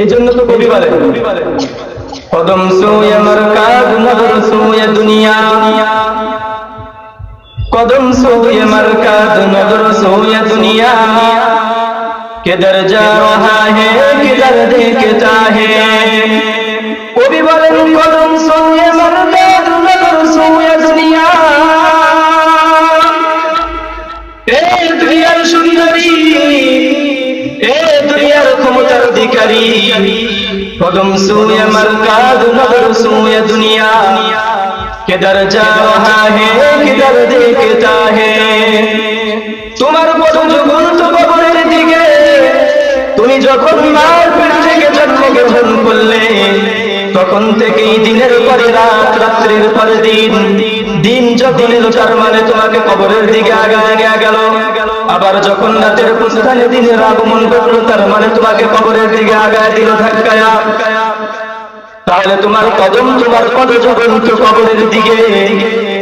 এই জন্য তো কবি বলে। কদম সোয়ে মরকাজ নজর সোয়ে দুনিয়া। কদম সোয়ে মরকাজ নজর সোয়ে দুনিয়া। কিধর যা রহা হে কিধর দেখে চাহে? কবি বলেন কদম সোয়ে قدم نظر دنیا جا رہا ہے دیکھتا ہے তুমি যখন মার পেট থেকে করলে, তখন থেকেই দিনের পরে রাত, রাত্রির পরে দিন। দিন যখন এলো, তার মানে তোমাকে কবরের দিকে আগায় গেল। আবার যখন রাতের প্রস্থানে দিনের আগমন করল, তার মানে তোমাকে কবরের দিকে আগায় দিল ধাক্কায়া। তাহলে তোমার কদম তোমার পদ যখন তো কবরের দিকে,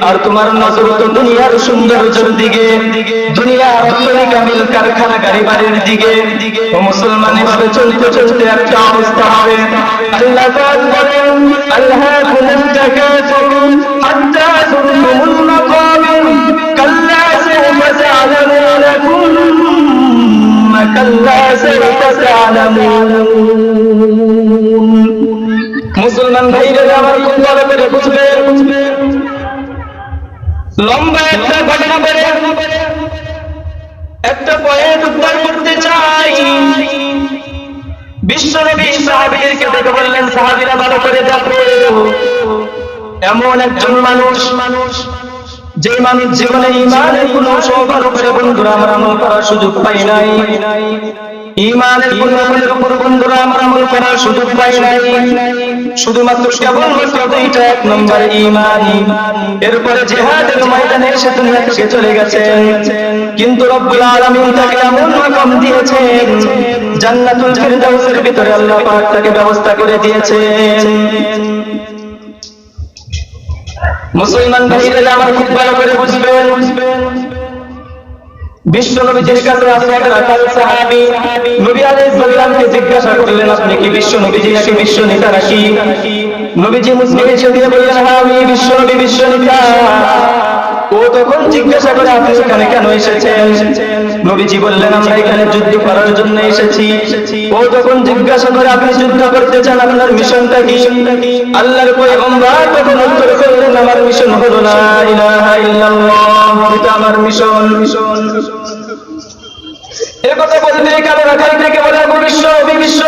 আর তোমার নজর তো দুনিয়ার সৌন্দর্যের দিকে, দুনিয়ার কামিল কারখানা গাড়ি বাড়ির দিকে। ও মুসলমান, এভাবে চলতে চলতে একটা অবস্থা হবে। আল্লাহ আল্লাহ সাউফা তা'লামুন মুসলমান ভাইরা আমার খুব ভালো করে বুঝবে? লম্বা একটা ঘটনা বলে, একটা পয়েন্ট উদ্ধার করতে চাই। বিশ্বনবী সাহাবীদেরকে দেখে বললেন, সাহাবীরা ভালো করে দেখো, এমন একজন মানুষ মানুষ যে মানুষ জীবনে ইমানের করে বন্ধুরা, আমরা আমল করার সুযোগ পাই নাই। ইমানের কোন আমলের উপর বন্ধুরা, আমরা আমল করার সুযোগ পাই নাই। শুধুমাত্র কেবলমাত্র দুইটা, এক নম্বর এরপরে জেহাদের ময়দানে এসে চলে গেছেন কিন্তু রব্বুল তাকে এমন মাকাম দিয়েছেন, জান্নাতুল ভিতরে আল্লাহ পাক তাকে ব্যবস্থা করে দিয়েছেন। মুসলমান ভাইরা আমার খুব ভালো করে বুঝবেন। বিশ্ব নবীজির কাছে নবী জিজ্ঞাসা করলেন, আপনি কি বিশ্ব নবীজি নাকি বিশ্ব নেতা নাকি? নবীজি মুসলিম এসে দিয়ে বললেন হ্যাঁ আমি বিশ্ব নবী বিশ্ব নেতা ও তখন জিজ্ঞাসা করে, আপনি এখানে কেন এসেছেন? নবীজি বললেন, আমরা এখানে যুদ্ধ করার জন্য এসেছি। ও তখন জিজ্ঞাসা করে, আপনি যুদ্ধ করতে চান? আপনার মিশনটা কি? আল্লাহর পয়গম্বর তখন উত্তর করলেন, আমার মিশন হলো না ইলাহা ইল্লাল্লাহ, এটা আমার মিশন। মিশন এ কথা বলতে কেন রাখাল থেকে বলে বিশ্ব বিশ্ব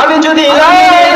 আমি যদি ইলাহা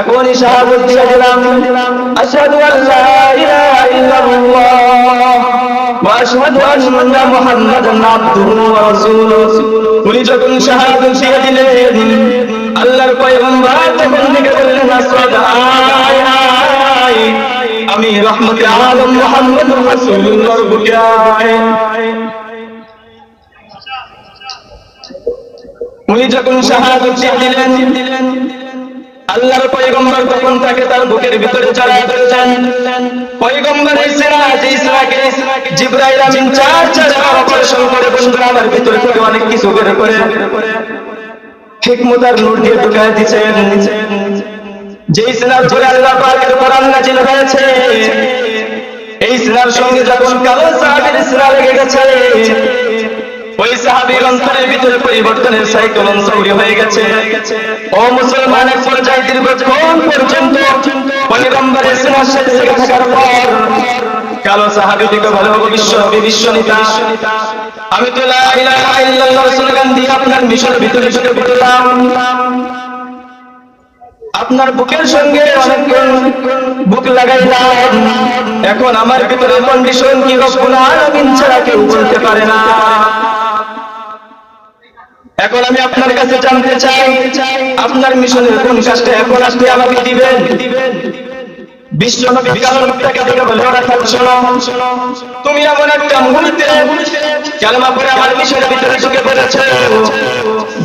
এখনই শাহাদত দিয়ে দিলাম। আশহাদু আল্লা ইলাহা ইল্লাল্লাহ ওয়া আশহাদু আন্না মুহাম্মাদান আবদুহু ওয়া রাসূলুহু। উনি যখন শাহাদত দিয়ে দিলেন, আল্লাহর পয়গম্বর তখন থেকে বললেন আসসাদ আয় আয় আমি রহমতে আলম মুহাম্মদুর রাসূলুল্লাহর বুকে উনি যখন শাহাদত দিলেন আল্লাহর পয়গম্বর তখন তাকে তার বুকের ভিতরে জড়ায় ধরলেন পয়গম্বরের সেনা, যে ইসরাকে জিব্রাইল আমিন চার চার অপারেশন করে, বন্ধুরা, আমার ভিতরে থেকে অনেক কিছু করে। নূর দিয়ে আল্লাহ পাকের নাজিল হয়েছে, এই সেনার সঙ্গে যখন কালো সাহাবীর সেনা লেগে গেছে ওই অন্তরের ভিতরে পরিবর্তনের হয়ে গেছে। ও পর্যন্ত আমি আপনার বুকের সঙ্গে অনেকক্ষণ বুক লাগাইলাম। এখন আমার ভিতরে কন্ডিশন কি রব্বুল আলামিন ছাড়া কেউ বলতে পারে না। এখন আমি আপনার কাছে জানতে চাই, আপনার মিশনের কোন কাজটা এখন আপনি আমাকে দিবেন? বিশ্ব নবী কারণ থেকে থেকে বলে রাখাল শোনো। তুমি এমন একটা মুহূর্তে কালমা পরে আমার মিশনের ভিতরে ঢুকে পড়েছে,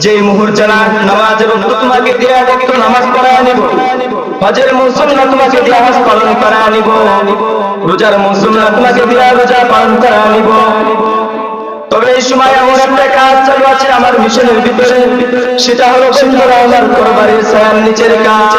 যে মুহূর্তে নামাজ এবং তোমাকে দিয়ে একটু নামাজ পড়ায় নিব। হজের মৌসুম না তোমাকে দিয়ে হজ পালন করা নিব। রোজার মৌসুম না তোমাকে দিয়ে রোজা পালন করা নিব। তবে এই সময় কাজ চালু আছে আমার মিশনের ভিতরে। সেটা হলো সুন্দর আমার কোরবানির সায়ার নিচের কাজ।